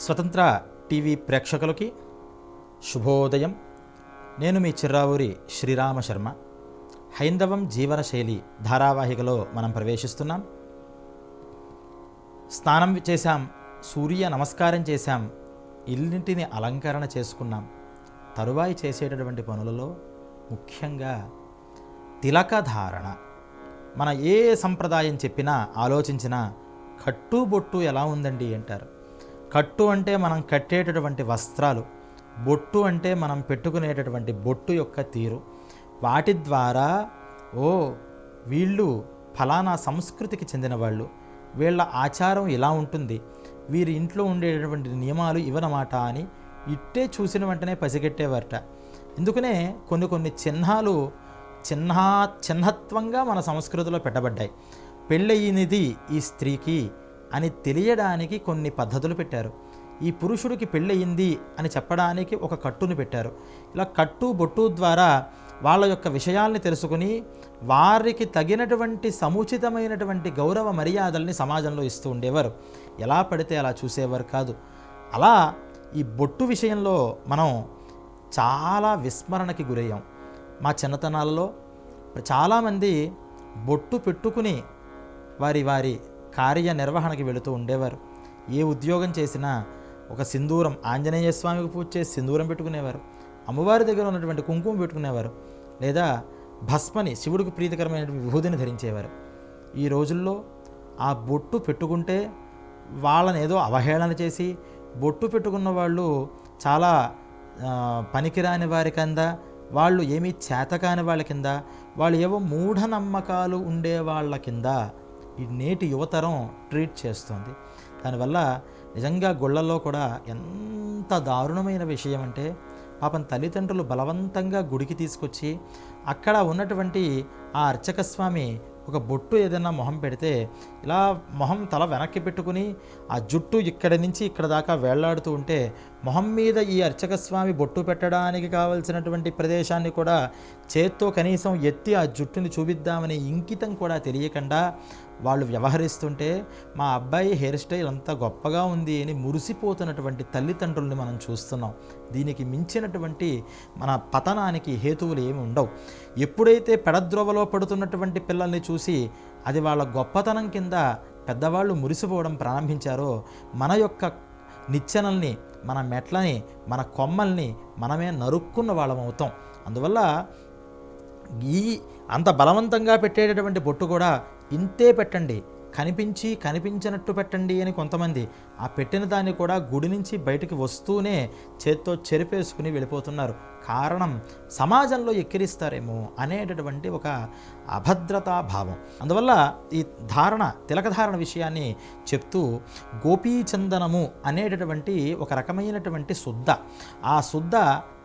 స్వతంత్ర టీవీ ప్రేక్షకులకి శుభోదయం. నేను మీ చిర్రావూరి శ్రీరామ శర్మ హైందవం జీవనశైలి ధారావాహికలో మనం ప్రవేశిస్తున్నాం. స్నానం చేశాం సూర్య నమస్కారం చేశాం ఇల్లింటిని అలంకరణ చేసుకున్నాం. తరువాయి చేసేటటువంటి పనులలో ముఖ్యంగా తిలకధారణ మన ఏ సంప్రదాయం చెప్పినా ఆలోచించినా కట్టుబొట్టు ఎలా ఉందండి అంటారు? కట్టు అంటే మనం కట్టేటటువంటి వస్త్రాలు బొట్టు అంటే మనం పెట్టుకునేటటువంటి బొట్టు యొక్క తీరు. వాటి ద్వారా ఓ వీళ్ళు ఫలానా సంస్కృతికి చెందిన వాళ్ళు వీళ్ళ ఆచారం ఇలా ఉంటుంది. వీరి ఇంట్లో ఉండేటటువంటి నియమాలు ఇవ్వనమాట అని ఇట్టే చూసిన వెంటనే పసిగట్టేవారట. ఎందుకనే కొన్ని కొన్ని చిహ్నాలు చిహ్న చిహ్నత్వంగా మన సంస్కృతిలో పెట్టబడ్డాయి. పెళ్ళయినది ఈ స్త్రీకి అని తెలియడానికి కొన్ని పద్ధతులు పెట్టారు. ఈ పురుషుడికి పెళ్ళయింది అని చెప్పడానికి ఒక కట్టును పెట్టారు. ఇలా కట్టు బొట్టు ద్వారా వాళ్ళ యొక్క విషయాల్ని తెలుసుకుని వారికి తగినటువంటి సముచితమైనటువంటి గౌరవ మర్యాదల్ని సమాజంలో ఇస్తూ ఉండేవారు. ఎలా పడితే అలా చూసేవారు కాదు. అలా ఈ బొట్టు విషయంలో మనం చాలా విస్మరణకి గురయ్యాం. మా చిన్నతనాలలో చాలామంది బొట్టు పెట్టుకుని వారి వారి కార్యనిర్వహణకి వెళుతూ ఉండేవారు. ఏ ఉద్యోగం చేసినా ఒక సింధూరం ఆంజనేయ స్వామికి పూజ చేసి సింధూరం పెట్టుకునేవారు. అమ్మవారి దగ్గర ఉన్నటువంటి కుంకుమ పెట్టుకునేవారు. లేదా భస్మని శివుడికి ప్రీతికరమైన విభూతిని ధరించేవారు. ఈ రోజుల్లో ఆ బొట్టు పెట్టుకుంటే వాళ్ళని ఏదో అవహేళన చేసి బొట్టు పెట్టుకున్న వాళ్ళు చాలా పనికిరాని వారి కింద వాళ్ళు ఏమీ చేతకాని వాళ్ళ కింద వాళ్ళు ఏవో మూఢనమ్మకాలు ఉండే వాళ్ళ కింద ఈ నేటి యువతరం ట్రీట్ చేస్తుంది. దానివల్ల నిజంగా గుళ్ళల్లో కూడా ఎంత దారుణమైన విషయం అంటే పాపం తల్లిదండ్రులు బలవంతంగా గుడికి తీసుకొచ్చి అక్కడ ఉన్నటువంటి ఆ అర్చక స్వామి ఒక బొట్టు ఏదైనా మొహం పెడితే ఇలా మొహం తల వెనక్కి పెట్టుకుని ఆ జుట్టు ఇక్కడి నుంచి ఇక్కడ దాకా వేళ్ళాడుతూ ఉంటే మొహం మీద ఈ అర్చక స్వామి బొట్టు పెట్టడానికి కావలసినటువంటి ప్రదేశాన్ని కూడా చేత్తో కనీసం ఎత్తి ఆ జుట్టుని చూపిద్దామనే ఇంకితం కూడా తెలియకుండా వాళ్ళు వ్యవహరిస్తుంటే మా అబ్బాయి హెయిర్ స్టైల్ అంత గొప్పగా ఉంది అని మురిసిపోతున్నటువంటి తల్లిదండ్రుల్ని మనం చూస్తున్నాం. దీనికి మించినటువంటి మన పతనానికి హేతువులు ఏమి ఉండవు. ఎప్పుడైతే పెడద్రోవలో పడుతున్నటువంటి పిల్లల్ని చూసి అది వాళ్ళ గొప్పతనం కింద పెద్దవాళ్ళు మురిసిపోవడం ప్రారంభించారో మన యొక్క నిచ్చెనల్ని మన మెట్లని మన కొమ్మల్ని మనమే నరుక్కున్న వాళ్ళం అవుతాం. అందువల్ల ఈ అంత బలవంతంగా పెట్టేటటువంటి బొట్టు కూడా ఇంతే పెట్టండి. కనిపించి కనిపించినట్టు పెట్టండి అని కొంతమంది ఆ పెట్టిన దాన్ని కూడా గుడి నుంచి బయటికి వస్తూనే చేత్తో చెరిపేసుకుని వెళ్ళిపోతున్నారు. కారణం సమాజంలో ఎక్కిరిస్తారేమో అనేటటువంటి ఒక అభద్రతా భావం. అందువల్ల ఈ ధారణ తిలకధారణ విషయాన్ని చెప్తూ గోపీచందనము అనేటటువంటి ఒక రకమైనటువంటి శుద్ధ. ఆ శుద్ధ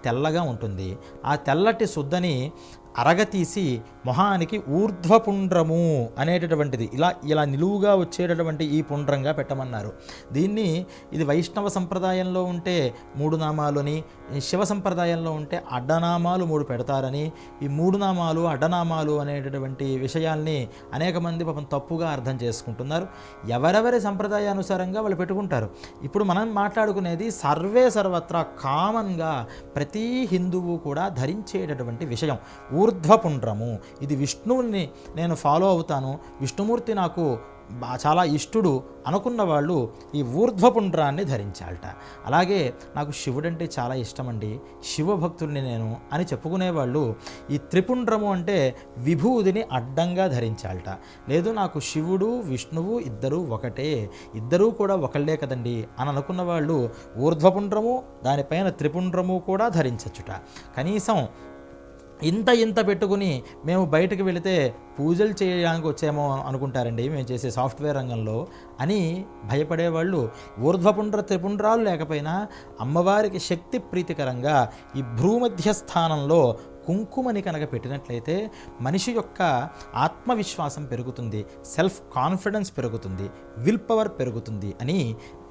తెల్లగా ఉంటుంది. ఆ తెల్లటి శుద్ధని అరగతీసి మొహానికి ఊర్ధ్వపుండ్రము అనేటటువంటిది. ఇలా ఇలా నిలువుగా వచ్చేటటువంటి ఈ పుండ్రంగా పెట్టమన్నారు. దీన్ని ఇది వైష్ణవ సంప్రదాయంలో ఉంటే మూడు నామాలని శివ సంప్రదాయంలో ఉంటే అడ్డనామాలు మూడు పెడతారని ఈ మూడు నామాలు అడ్డనామాలు అనేటటువంటి విషయాల్ని అనేక మంది పాపం తప్పుగా అర్థం చేసుకుంటున్నారు. ఎవరెవరి సంప్రదాయానుసారంగా వాళ్ళు పెట్టుకుంటారు. ఇప్పుడు మనం మాట్లాడుకునేది సర్వే సర్వత్రా కామన్గా ప్రతి హిందువు కూడా ధరించేటటువంటి విషయం. ఊర్ధ్వపుండ్రము. ఇది విష్ణువుని నేను ఫాలో అవుతాను. విష్ణుమూర్తి నాకు చాలా ఇష్టుడు అనుకున్న వాళ్ళు ఈ ఊర్ధ్వపుండ్రాన్ని ధరించాలట. అలాగే నాకు శివుడంటే చాలా ఇష్టమండి. శివభక్తుడిని నేను అని చెప్పుకునేవాళ్ళు ఈ త్రిపుండ్రము అంటే విభూదిని అడ్డంగా ధరించాలట. లేదు నాకు శివుడు విష్ణువు ఇద్దరూ ఒకటే. ఇద్దరూ కూడా ఒకళ్ళే కదండి అని అనుకున్న వాళ్ళు ఊర్ధ్వపుండ్రము దానిపైన త్రిపుండ్రము కూడా ధరించచ్చుట. కనీసం ఇంత ఇంత పెట్టుకుని మేము బయటకు వెళితే పూజలు చేయడానికి వచ్చేమో అనుకుంటారండి మేము చేసే సాఫ్ట్వేర్ రంగంలో అని భయపడేవాళ్ళు ఊర్ధ్వపుండ్ర త్రిపుండ్రాలు లేకపోయినా అమ్మవారికి శక్తి ప్రీతికరంగా ఈ భ్రూమధ్య స్థానంలో కుంకుమని కనుక పెట్టినట్లయితే మనిషి యొక్క ఆత్మవిశ్వాసం పెరుగుతుంది సెల్ఫ్ కాన్ఫిడెన్స్ పెరుగుతుంది విల్ పవర్ పెరుగుతుంది అని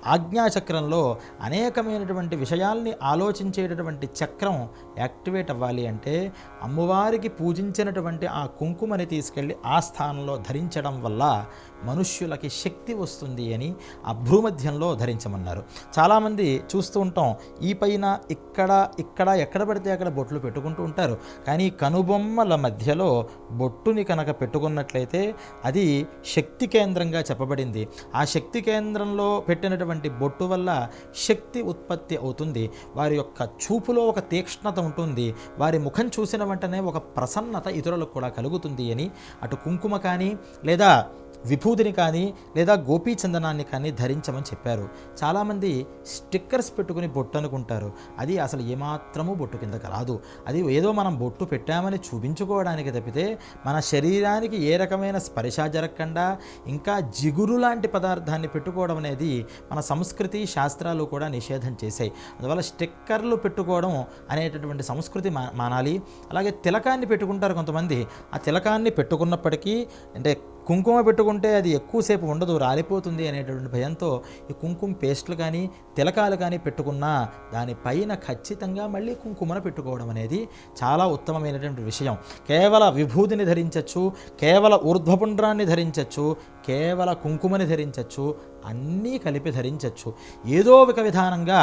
ఆజ్ఞాచక్రంలో అనేకమైనటువంటి విషయాల్ని ఆలోచించేటటువంటి చక్రం యాక్టివేట్ అవ్వాలి అంటే అమ్మవారికి పూజించినటువంటి ఆ కుంకుమని తీసుకెళ్ళి ఆ స్థానంలో ధరించడం వల్ల మనుష్యులకి శక్తి వస్తుంది అని ఆ భూమధ్యంలో ధరించమన్నారు. చాలామంది చూస్తూ ఉంటాం ఈ పైన ఇక్కడ ఇక్కడ ఎక్కడ పడితే అక్కడ బొట్లు పెట్టుకుంటూ ఉంటారు. కానీ కనుబొమ్మల మధ్యలో బొట్టుని కనుక పెట్టుకున్నట్లయితే అది శక్తి కేంద్రంగా చెప్పబడింది. ఆ శక్తి కేంద్రంలో పెట్టినటువంటి బొట్టు వల్ల శక్తి ఉత్పత్తి అవుతుంది. వారి యొక్క చూపులో ఒక తీక్ష్ణత ఉంటుంది. వారి ముఖం చూసిన వెంటనే ఒక ప్రసన్నత ఇతరులకు కూడా కలుగుతుంది అని. అటు కుంకుమ కానీ లేదా విభూతిని కానీ లేదా గోపీచందనాన్ని కానీ ధరించమని చెప్పారు. చాలామంది స్టిక్కర్స్ పెట్టుకుని బొట్టు అనుకుంటారు. అది అసలు ఏమాత్రము బొట్టు కిందకి రాదు అది ఏదో మనం బొట్టు పెట్టామని చూపించుకోవడానికి తప్పితే మన శరీరానికి ఏ రకమైన స్పర్శ జరగకుండా ఇంకా జిగురు లాంటి పదార్థాన్ని పెట్టుకోవడం అనేది మన సంస్కృతి శాస్త్రాలు కూడా నిషేధం చేశాయి. అందువల్ల స్టిక్కర్లు పెట్టుకోవడం అనేటటువంటి సంస్కృతి మా మానాలి. అలాగే తిలకాన్ని పెట్టుకుంటారు కొంతమంది. ఆ తిలకాన్ని పెట్టుకున్నప్పటికీ అంటే కుంకుమ పెట్టుకుంటే అది ఎక్కువసేపు ఉండదు రాలిపోతుంది అనేటువంటి భయంతో ఈ కుంకుమ పేస్ట్లు కానీ తిలకాలు కానీ పెట్టుకున్నా దానిపైన ఖచ్చితంగా మళ్ళీ కుంకుమను పెట్టుకోవడం అనేది చాలా ఉత్తమమైనటువంటి విషయం. కేవల విభూతిని ధరించవచ్చు కేవల ఊర్ధ్వపుండ్రాన్ని ధరించవచ్చు కేవల కుంకుమని ధరించవచ్చు అన్నీ కలిపి ధరించవచ్చు ఏదో ఒక విధానంగా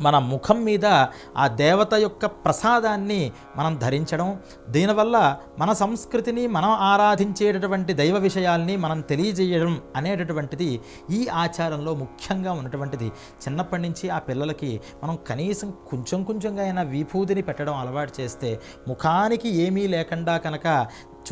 మన ముఖం మీద ఆ దేవత యొక్క ప్రసాదాన్ని మనం ధరించడం దీనివల్ల మన సంస్కృతిని మనం ఆరాధించేటటువంటి దైవ విషయాల్ని మనం తెలియజేయడం అనేటటువంటిది ఈ ఆచారంలో ముఖ్యంగా ఉన్నటువంటిది. చిన్నప్పటి నుంచి ఆ పిల్లలకి మనం కనీసం కొంచెం కొంచెంగా అయినా విభూతిని పెట్టడం అలవాటు చేస్తే ముఖానికి ఏమీ లేకుండా కనుక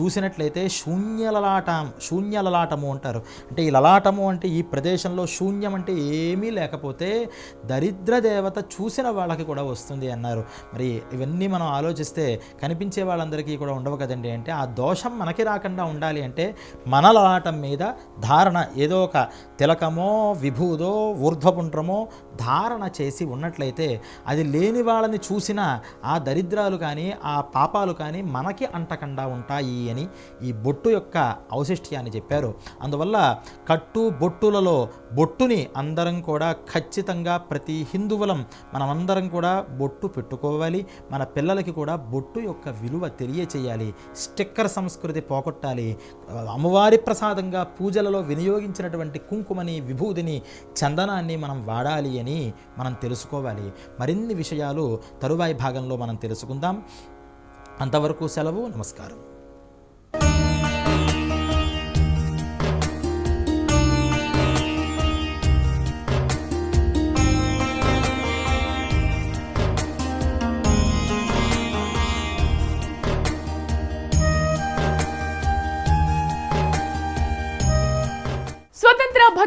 చూసినట్లయితే శూన్యలలాటం శూన్యలలాటము అంటారు. అంటే ఈ లలాటము అంటే ఈ ప్రదేశంలో శూన్యం అంటే ఏమీ లేకపోతే దరిద్ర దేవత చూసిన వాళ్ళకి కూడా వస్తుంది అన్నారు. మరి ఇవన్నీ మనం ఆలోచిస్తే కనిపించే వాళ్ళందరికీ కూడా ఉండవు కదండి. అంటే ఆ దోషం మనకి రాకుండా ఉండాలి అంటే మన లలాటం మీద ధారణ ఏదో ఒక తిలకమో విభూదో ఊర్ధ్వపుండ్రమో ధారణ చేసి ఉన్నట్లయితే అది లేని వాళ్ళని చూసిన ఆ దరిద్రాలు కానీ ఆ పాపాలు కానీ మనకి అంటకుండా ఉంటాయి. అని ఈ బొట్టు యొక్క ఔశిష్ట్యాన్ని చెప్పారు. అందువల్ల కట్టు బొట్టులలో బొట్టుని అందరం కూడా ఖచ్చితంగా ప్రతి హిందువులం మనమందరం కూడా బొట్టు పెట్టుకోవాలి. మన పిల్లలకి కూడా బొట్టు యొక్క విలువ తెలియచేయాలి. స్టిక్కర్ సంస్కృతి పోగొట్టాలి. అమ్మవారి ప్రసాదంగా పూజలలో వినియోగించినటువంటి కుంకుమని విభూదిని చందనాన్ని మనం వాడాలి అని మనం తెలుసుకోవాలి. మరిన్ని విషయాలు తరువాయి భాగంలో మనం తెలుసుకుందాం. అంతవరకు సెలవు నమస్కారం.